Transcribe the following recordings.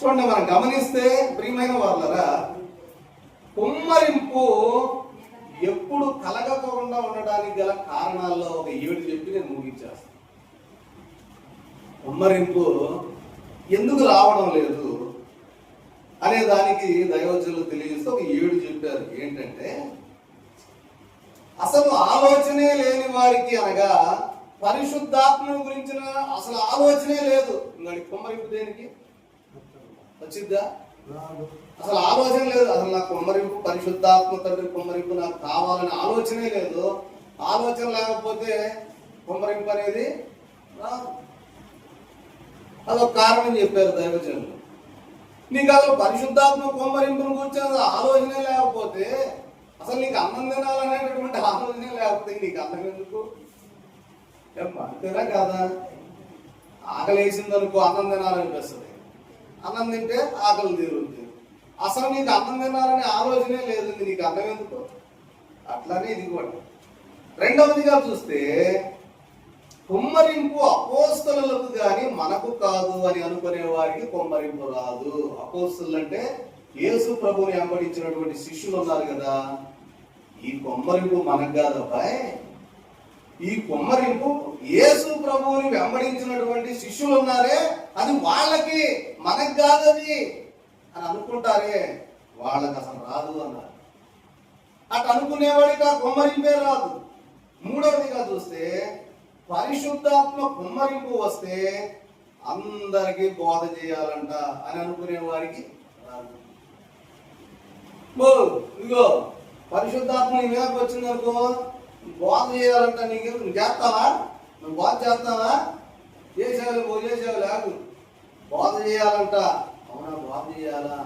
చూడండి మనం గమనిస్తే ప్రియమైన వాళ్ళరా కుమ్మరింపు ఎప్పుడు కలగకుండా ఉండడానికి గల కారణాల్లో ఒక ఏడు చెప్పి నేను ముగించేస్తాను. కుమ్మరింపు ఎందుకు రావడం లేదు అనే దానికి దైవజనులు తెలియజేస్తే ఒక ఏడు చెప్పారు. ఏంటంటే అసలు ఆలోచనే లేని వారికి అనగా పరిశుద్ధాత్మ గురించిన అసలు ఆలోచనే లేదు. ఇంకటి కుమ్మరింపు దేనికి? వచ్చిద్దా? అసలు ఆలోచన లేదు. అసలు నాకు కుమ్మరింపు పరిశుద్ధాత్మ తండ్రి కుమ్మరింపు నాకు కావాలని ఆలోచనే లేదు. ఆలోచన లేకపోతే కుమ్మరింపు అనేది రాదు. అదొక కారణం చెప్పారు దైవజనులు. నీకు అసలు పరిశుద్ధాత్మ కుమ్మరింపును గురించి అసలు ఆలోచనే లేకపోతే అసలు నీకు అన్నం తినాలనేటటువంటి ఆలోచనే లేకపోతే నీకు అన్నం ఎందుకు? అంతేనా కాదా? ఆకలి వేసింది అనుకో అన్నం తినాలనిపిస్తుంది. అన్నం తింటే ఆకలి తీరుద్ది. అసలు నీకు అన్నం తినాలనే ఆలోచనే లేదు నీకు అన్నం ఎందుకు? అట్లానే ఇది కూడా రెండవదిగా చూస్తే కుమ్మరింపు అపోస్తలకు గాని మనకు కాదు అని అనుకునే వారికి కుమ్మరింపు రాదు. అపోస్తులు అంటే యేసు ప్రభుని వెంబడించినటువంటి శిష్యులు ఉన్నారు కదా. ఈ కొమ్మరింపు మనకు కాదు అబ్బాయి. ఈ కుమ్మరింపు యేసు ప్రభువుని వెంబడించినటువంటి శిష్యులు ఉన్నారే అది వాళ్ళకి మనకు కాదు అది అని అనుకుంటారే వాళ్ళకి అసలు రాదు అన్నారు. అటు అనుకునేవాడికి ఆ కుమ్మరింపే రాదు. మూడవదిగా చూస్తే పరిశుద్ధాత్మ కుమ్మరింపు వస్తే అందరికీ బోధ చేయాలంట అని అనుకునే వారికి రాదు. ఓ, ఇదిగో పరిశుద్ధాత్మ నీ మీదకి బోధ చేయాలంట నీకు నువ్వు చేస్తావా? నువ్వు బోధ చేస్తావా? చేసేవాళ్ళు ఓ చేసేవాళ్ళు లేకు బోధ చేయాలంట. అవునా బోధ చేయాలా?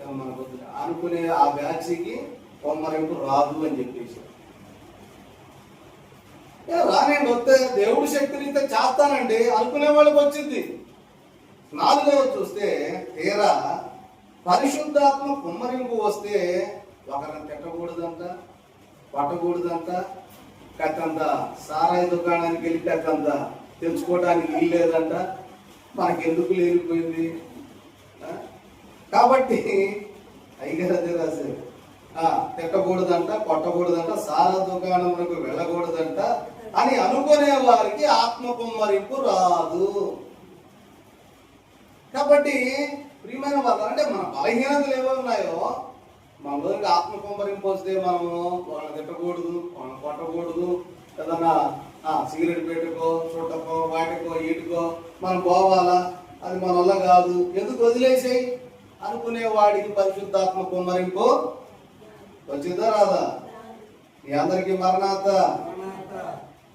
ఏమో మనకు అనుకునే ఆ బ్యాచ్కి కొమ్మరింపు రాదు అని చెప్పేసి. ఏ రానండి వస్తే దేవుడి శక్తినిస్తే చేస్తానండి. అనుకునే వాళ్ళకి వచ్చింది. నాలుగవ చూస్తే తీరా పరిశుద్ధాత్మ కుమ్మరింపు వస్తే ఒకరిని తిట్టకూడదంట పట్టకూడదంట కట్టంత సారాయి దుకాణానికి వెళ్ళి కట్టంత తెచ్చుకోవడానికి వీలు లేదంట. మనకి ఎందుకు లేనిపోయింది కాబట్టి అయ్యగారు అదే రాశారు. తిట్టకూడదంట కొట్టకూడదంట సారా దుకాణంలోకి వెళ్ళకూడదంట అని అనుకునే వారికి ఆత్మ కుమ్మరింపు రాదు. కాబట్టి ప్రియమైన వాళ్ళు అంటే మన బలహీనతలు ఏవో ఉన్నాయో మనలోకి ఆత్మ కుమ్మరింపు వస్తే మనము వాళ్ళని తిట్టకూడదు వాళ్ళని కొట్టకూడదు. ఏదన్నా సిగరెట్ పెట్టుకో చుట్టకో వాటికో ఈటుకో మనం పోవాలా? అది మన వల్ల కాదు. ఎందుకు వదిలేసేయి? అనుకునే వాడికి పరిశుద్ధాత్మ కుమ్మరింపు వచ్చిందా రాదా? మీ అందరికీ మరణాత.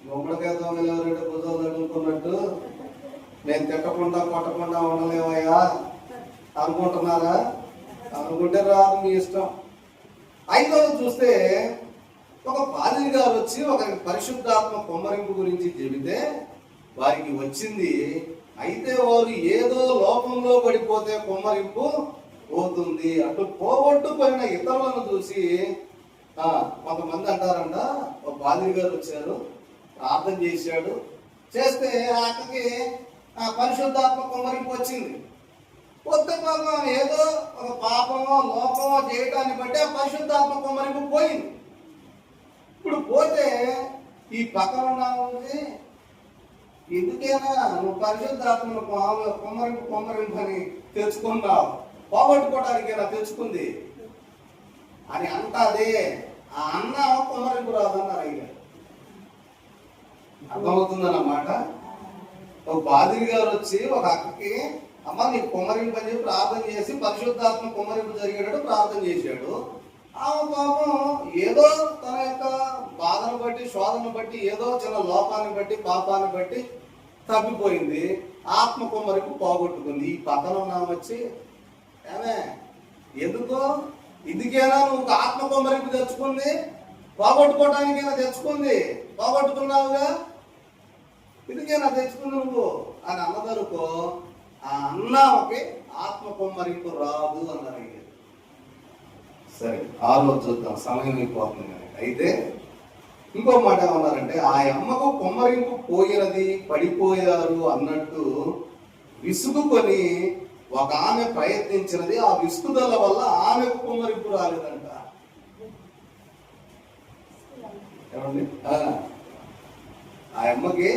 గుమ్మడికాయ దొంగలు ఎవరంటే భుజాలు తగులుకున్నట్టు నేను తిట్టకుండా కొట్టకుండా ఉండలేవయ్యా. అనుకుంటున్నారా? అనుకుంటే రాదు మీ ఇష్టం. ఐదవది చూస్తే ఒక పాదిరి గారు వచ్చి ఒక పరిశుద్ధాత్మ కొమ్మరింపు గురించి చెబితే వారికి వచ్చింది అయితే వారు ఏదో లోపంలో పడిపోతే కొమ్మరింపు పోతుంది. అటు పోగొట్టుకున్న ఇతరులను చూసి కొంతమంది అంటారంట ఒక పాదిరి గారు వచ్చారు ప్రార్థన చేశాడు చేస్తే ఆ అక్కకి పరిశుద్ధాత్మ కొమ్మరింపు వచ్చింది. కొత్త పాపం ఏదో ఒక పాపమో లోపమో చేయటాన్ని బట్టి ఆ పరిశుద్ధాత్మ కుమ్మరింపు పోయింది. ఇప్పుడు పోతే ఈ పక్కన ఉంది. ఎందుకైనా నువ్వు పరిశుద్ధాత్మను కొమ్మరింపు కొమ్మరింపు అని తెచ్చుకున్నావు పోగొట్టుకోవడానికైనా తెచ్చుకుంది అని అంటాదే ఆ అన్న కొమ్మరింపు రాదన్నారు అయ్యారు అర్థమవుతుందన్నమాట? ఒక పాదిరి గారు వచ్చి ఒక అక్కకి అమ్మ నీకు కుమ్మరింపు చెప్పి ప్రార్థన చేసి పరిశుద్ధాత్మ కుమ్మరింపు జరిగేటట్టు ప్రార్థన చేశాడు. ఆమె పాపం ఏదో తన యొక్క బాధను బట్టి శోధను బట్టి ఏదో చిన్న లోపాన్ని బట్టి పాపాన్ని బట్టి తప్పిపోయింది. ఆత్మ కుమ్మరింపు పోగొట్టుకుంది. ఈ పతనం నా వచ్చి ఏమే ఎందుకో? ఇందుకేనా నువ్వు ఆత్మ కుమ్మరింపు తెచ్చుకుంది? పోగొట్టుకోవడానికైనా తెచ్చుకుంది? పోగొట్టుకున్నావుగా? ఇదికేనా తెచ్చుకుంది నువ్వు? అని అన్నదనుకో ఆ అన్నామకి ఆత్మ కొమ్మరింపు రాదు అన్నారు అయ్యారు సరే ఆలో చూద్దాం సమయం అయిపోతుంది అయితే ఇంకో మాట ఏమన్నారంటే ఆ అమ్మకు కొమ్మరింపు పోయినది పడిపోయారు అన్నట్టు విసుగుకొని ఒక ఆమె ప్రయత్నించినది. ఆ విసుగుదల వల్ల ఆమెకు కొమ్మరింపు రాలేదంట. ఏమండి? ఆ. అమ్మకి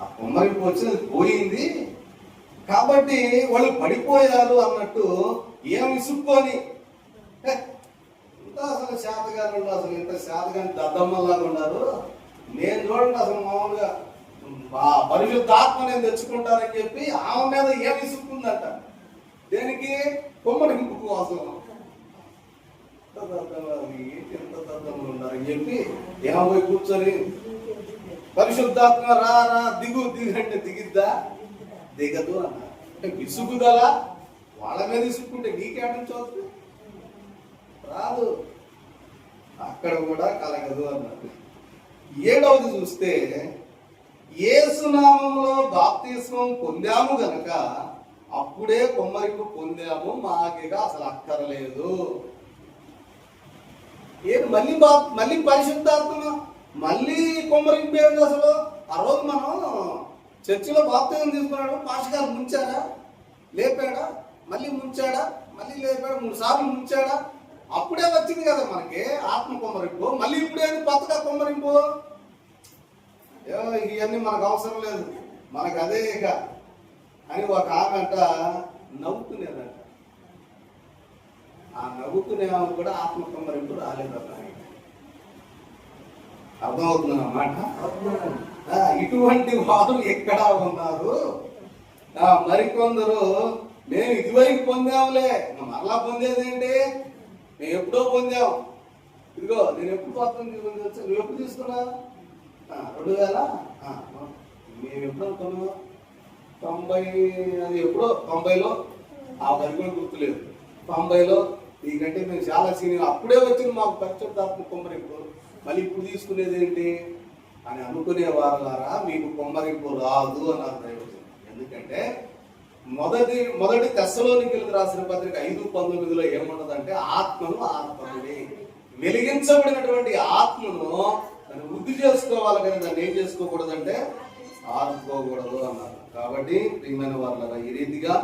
ఆ కొమ్మరింపు వచ్చినది పోయింది. కాబట్టి వాళ్ళు పడిపోయారు అన్నట్టు ఏం విసుక్కొని. హే, ఇంత అసలు శాతగారు అసలు ఇంత శాతగాని దద్దమ్మలాగా ఉన్నారు నేను చూడండి అసలు మామూలుగా ఆ పరిశుద్ధాత్మ నేను తెచ్చుకుంటానని చెప్పి ఆమె మీద ఏం విసుక్కుందంట. దేనికి? కుమ్మరింపు కోసం అసలు ఏంటి ఎంత దద్దమ్మలు ఉన్నారని చెప్పి ఏమో కూర్చొని పరిశుద్ధాత్మ రా రా దిగు దిగంటే దిగిద్దా? దిగదు అన్నారు అంటే విసుగుదల వాళ్ళ మీద విసుక్కుంటే నీకేటం చదువు రాదు. అక్కడ కూడా కలగదు అన్నారు ఏడవది చూస్తే ఏసునామంలో బాప్తిస్మం పొందాము గనక అప్పుడే కొమ్మరింపు పొందాము మాకిగా అసలు అక్కరలేదు. ఏది మళ్ళీ బా మళ్ళీ పరిశుద్ధాత్మ మళ్ళీ కొమ్మరింపు ఏంటి అసలు? ఆ రోజు మనం చర్చిలో బాప్తిజం తీసుకున్నాడు పాస్టర్ గారు ముంచాడా? లేపాడా? మళ్ళీ ముంచాడా? మళ్ళీ లేపాడా? మూడు సార్లు ముంచాడా? అప్పుడే వచ్చింది కదా మనకి ఆత్మ కొమ్మరింపు. మళ్ళీ ఇప్పుడే కొత్తగా కొమ్మరింపు. ఏమో ఇవన్నీ మనకు అవసరం లేదు. మనకు అదే ఇక. అని ఒక ఆమె నవ్వుతున్నదంట నవ్వుకునేదంట. ఆ నవ్వుకునే ఆమె కూడా ఆత్మ కొమ్మరింపు రాలేదన్న అర్థమవుతుంది అన్నమాట ఇటువంటి వారు ఎక్కడా ఉన్నారు? మరికొందరు మేము ఇదివరకు పొందాములే మరలా పొందేది ఏంటి? మేము ఎప్పుడో పొందాం. ఇదిగో నేను ఎప్పుడు కొత్త తీసుకుని నువ్వు ఎప్పుడు తీసుకున్నా రెండు వేల. మేము ఎప్పుడు అనుకున్నాం తొంభై అది ఎప్పుడో? తొంభైలో? ఆ వరకు కూడా గుర్తులేదు. తొంభైలో? నీకంటే మేము చాలా సీనియర్. అప్పుడే వచ్చింది మాకు పరిశుద్ధాత్మ ఇప్పుడు. మళ్ళీ ఇప్పుడు తీసుకునేది ఏంటి? అని అనుకునే వారులారా మీకు కొమ్మరింపు రాదు అన్నారు దైవజనులు ఎందుకంటే మొదటి మొదటి తెస్సలోనికి రాసిన పత్రిక ఐదు పంతొమ్మిదిలో ఏమున్నదంటే ఆత్మను ఆత్మని వెలిగించబడినటువంటి ఆత్మను దాన్ని వృద్ధి చేసుకోవాలి కానీ దాన్ని ఏం చేసుకోకూడదంటే ఆదుకోకూడదు అన్నారు. కాబట్టి ప్రియమైన వాళ్ళ ఈ రీతిగా